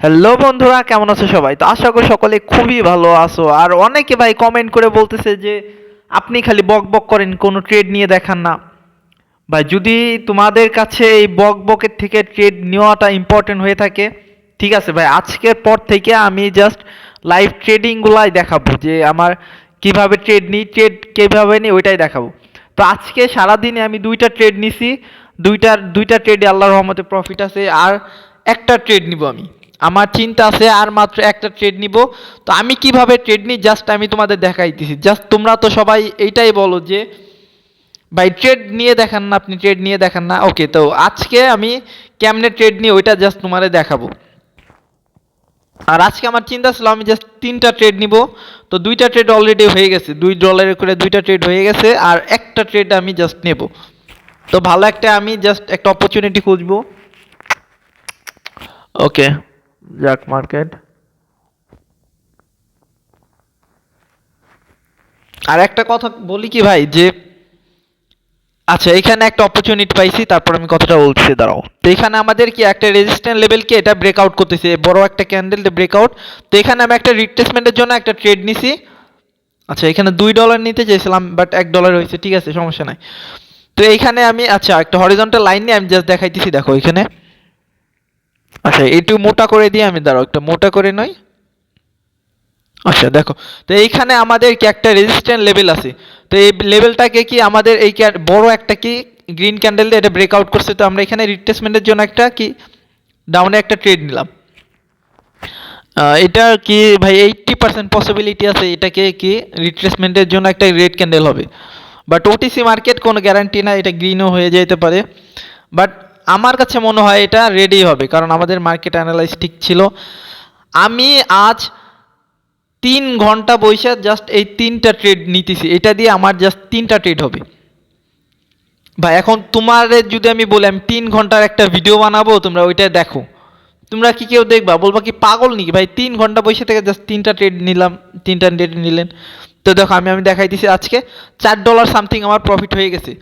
Hello বন্ধুরা, কেমন আছো সবাই? তো আশা করি সকলে খুবই ভালো আছো। আর অনেকে ভাই কমেন্ট করে বলতেছে যে, আপনি খালি বক বক করেন, কোনো ট্রেড নিয়ে দেখান না। ভাই, যদি তোমাদের কাছে এই বক বকের থেকে ট্রেড নেওয়াটা ইম্পর্টেন্ট হয়ে থাকে, ঠিক আছে ভাই, আজকের পর থেকে আমি জাস্ট লাইভ ট্রেডিংগুলাই দেখাবো, যে আমার কীভাবে ট্রেড নিই ট্রেড কীভাবে নিই, ওইটাই দেখাবো। তো আজকে সারাদিনে আমি দুইটা ট্রেড নিছি, দুইটার, দুইটা ট্রেডে আল্লাহর রহমতে প্রফিট আছে, আর একটা ট্রেড নিব আমি। আমার চিন্তা আছে আর মাত্র একটা ট্রেড নিব। তো আমি কীভাবে ট্রেড নিই? জাস্ট আমি তোমাদের দেখাইতেছি। জাস্ট তোমরা তো সবাই এইটাই বলো যে, ভাই ট্রেড নিয়ে দেখান না, আপনি ট্রেড নিয়ে দেখান না। ওকে তো আজকে আমি কেমনে ট্রেড নিই ওইটা জাস্ট তোমাদের দেখাবো। আর আজকে আমার চিন্তা ছিল আমি জাস্ট তিনটা ট্রেড নিব। তো দুইটা ট্রেড অলরেডি হয়ে গেছে। দুই ডলারের করে দুইটা ট্রেড হয়ে গেছে আর একটা ট্রেড আমি জাস্ট নেব। তো ভালো একটা আমি জাস্ট একটা অপরচুনিটি খুঁজবো। ওকে যাক মার্কেট। আর একটা কথা বলি কি ভাই, যে আচ্ছা এখানে একটা অপরচুনিটি পাইছি, তারপর আমি কথাটা বলছি দাঁড়াও। তো এখানে আমাদের কি একটা রেজিস্ট্যান্ট লেভেলকে এটা ব্রেকআউট করতেছে, বড় একটা ক্যান্ডেল ব্রেকআউট তো এখানে আমি একটা রিট্রেসমেন্টের জন্য একটা ট্রেড নিছি। আচ্ছা এখানে দুই ডলার নিতে চেয়েছিলাম বাট এক ডলার হয়েছে, ঠিক আছে, সমস্যা নাই। তো এইখানে আমি আচ্ছা একটা হরিজন্টাল লাইন নিয়ে আমি জাস্ট দেখাইতেছি, দেখো এখানে। আচ্ছা একটু মোটা করে দিয়ে আমি দাঁড়াও, একটা মোটা করে নই আচ্ছা দেখো, তো এইখানে আমাদের কি একটা রেজিস্ট্যান্ট লেভেল আছে? তো এই লেভেলটাকে কি আমাদের এই বড় একটা কি গ্রিন ক্যান্ডেল দিয়ে এটা ব্রেকআউট করছে? তো আমরা এখানে রিট্রেসমেন্টের জন্য একটা কি ডাউনে একটা ট্রেড নিলাম। এটা কি ভাই এইটটি পার্সেন্ট পসিবিলিটি আছে এটাকে কি রিট্রেসমেন্টের জন্য একটা রেড ক্যান্ডেল হবে। বাট ওটিসি মার্কেট কোনো গ্যারান্টি না এটা গ্রিনও হয়ে যেতে পারে। বাট আমার কাছে মনে হয় এটা রেডি হবে, কারণ আমাদের মার্কেট অ্যানালাইজ ঠিক ছিল। আমি আজ তিন ঘণ্টা বসে জাস্ট এই তিনটা ট্রেড নিতেছি, এটা দিয়ে আমার জাস্ট তিনটা ট্রেড হবে। ভাই, এখন তোমার যদি আমি বলি, আমি তিন ঘণ্টার একটা ভিডিও বানাবো, তোমরা ওইটা দেখো। তোমরা কি কেউ দেখবা? বলবা কি পাগল নাকি? ভাই, তিন ঘণ্টা বসে থেকে জাস্ট তিনটা ট্রেড নিলাম, তিনটা ট্রেড নিলেন। তো দেখো, আমি আমি দেখাই দিছি আজকে। চার ডলার সামথিং আমার প্রফিট হয়ে গেছে।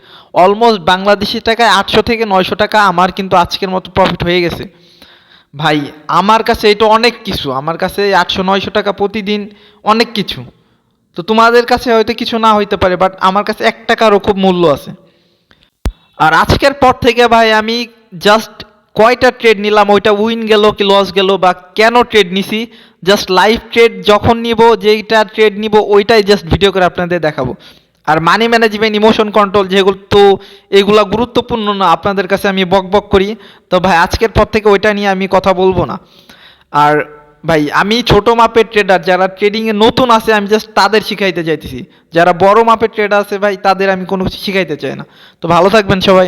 অলমোস্ট বাংলাদেশি টাকায় আটশো থেকে নয়শো টাকা আমার কিন্তু আজকের মতো প্রফিট হয়ে গেছে। ভাই, আমার কাছে এটা অনেক কিছু। আমার কাছে আটশো, নয়শো টাকা প্রতিদিন অনেক কিছু। তো তোমাদের কাছে হয়তো কিছু না হইতে পারে বাট আমার কাছে এক টাকারও খুব মূল্য আছে। আর আজকের পর থেকে ভাই, আমি জাস্ট কয়টা ট্রেড নিলাম, ওইটা উইন গেল কি লস গেল বা কেন ট্রেড নিছি জাস্ট লাইভ ট্রেড যখন নিব, যেইটা ট্রেড নিব, ওইটাই জাস্ট ভিডিও করে আপনাদের দেখাবো। আর মানি ম্যানেজমেন্ট ইমোশন কন্ট্রোল যেগুলো, তো এগুলো গুরুত্বপূর্ণ না, আপনাদের কাছে আমি বক বক করি। তো ভাই, আজকের পর থেকে ওইটা নিয়ে আমি কথা বলব না। আর ভাই, আমি ছোট মাপের ট্রেডার যারা ট্রেডিংয়ে নতুন আছে, আমি জাস্ট তাদের শিখাইতে চাইতেছি যারা বড় মাপের ট্রেডার আছে ভাই, তাদের আমি কোনো কিছু শিখাইতে চাই না। তো ভালো থাকবেন সবাই।